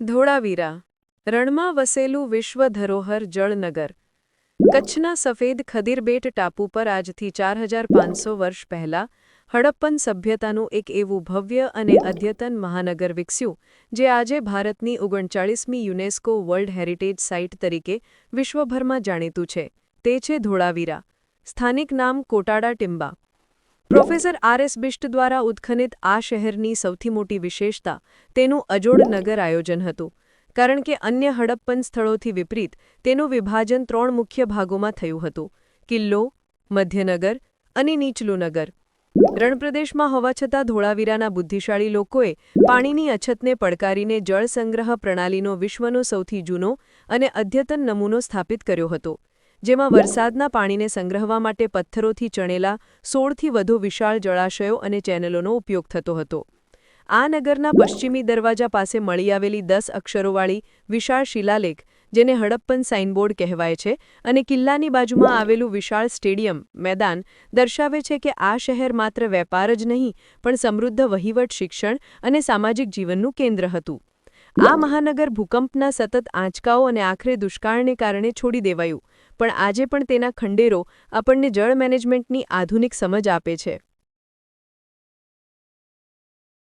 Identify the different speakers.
Speaker 1: ધોળાવીરા, રણમાં વસેલું વિશ્વ ધરોહર જળનગર, કચ્છના સફેદ ખદીરબેટ ટાપુ પર આજથી ચાર હજાર પાંચસો વર્ષ પહેલાં હડપ્પન સભ્યતાનું એક એવું ભવ્ય અને અદ્યતન મહાનગર વિકસ્યું, જે આજે ભારતની ઓગણચાળીસમી યુનેસ્કો વર્લ્ડ હેરિટેજ સાઇટ તરીકે વિશ્વભરમાં જાણીતું છે. તે છે ધોળાવીરા. સ્થાનિક નામ Kotada Timba professor R S Bisht દ્વારા ઉત્ખનિત આ શહેરની સૌથી મોટી વિશેષતા તેનું અજોડ નગર આયોજન હતું. કારણ કે અન્ય હડપ્પન સ્થળોથી વિપરીત તેનું વિભાજન ત્રણ મુખ્ય ભાગોમાં થયું હતું. કિલ્લો, મધ્યનગર અને નીચલું નગર. રણપ્રદેશમાં હોવા છતાં ધોળાવીરાના બુદ્ધિશાળી લોકોએ પાણીની અછતને પડકારીને જળ સંગ્રહ પ્રણાલીનો વિશ્વનો સૌથી જૂનો અને અદ્યતન નમૂનો સ્થાપિત કર્યો હતો. જેમાં વરસાદના પાણીને સંગ્રહવા માટે પથ્થરોથી ચણેલા સોળથી વધુ વિશાળ જળાશયો અને ચેનલોનો ઉપયોગ થતો હતો. આ નગરના પશ્ચિમી દરવાજા પાસે મળી આવેલી દસ અક્ષરોવાળી વિશાળ શિલાલેખ, જેને હડપ્પન સાઇનબોર્ડ કહેવાય છે અને કિલ્લાની બાજુમાં આવેલું વિશાળ સ્ટેડિયમ, મેદાન, દર્શાવે છે કે આ શહેર માત્ર વેપાર જ નહીં, પણ સમૃદ્ધ વહીવટ શિક્ષણ અને સામાજિક જીવનનું કેન્દ્ર હતું. આ મહાનગર ભૂકંપના સતત આંચકાઓ અને આખરે દુષ્કાળને કારણે છોડી દેવાયું. પણ આજે પણ તેના ખંડેરો આપણને જળ મેનેજમેન્ટની આધુનિક સમજ આપે છે.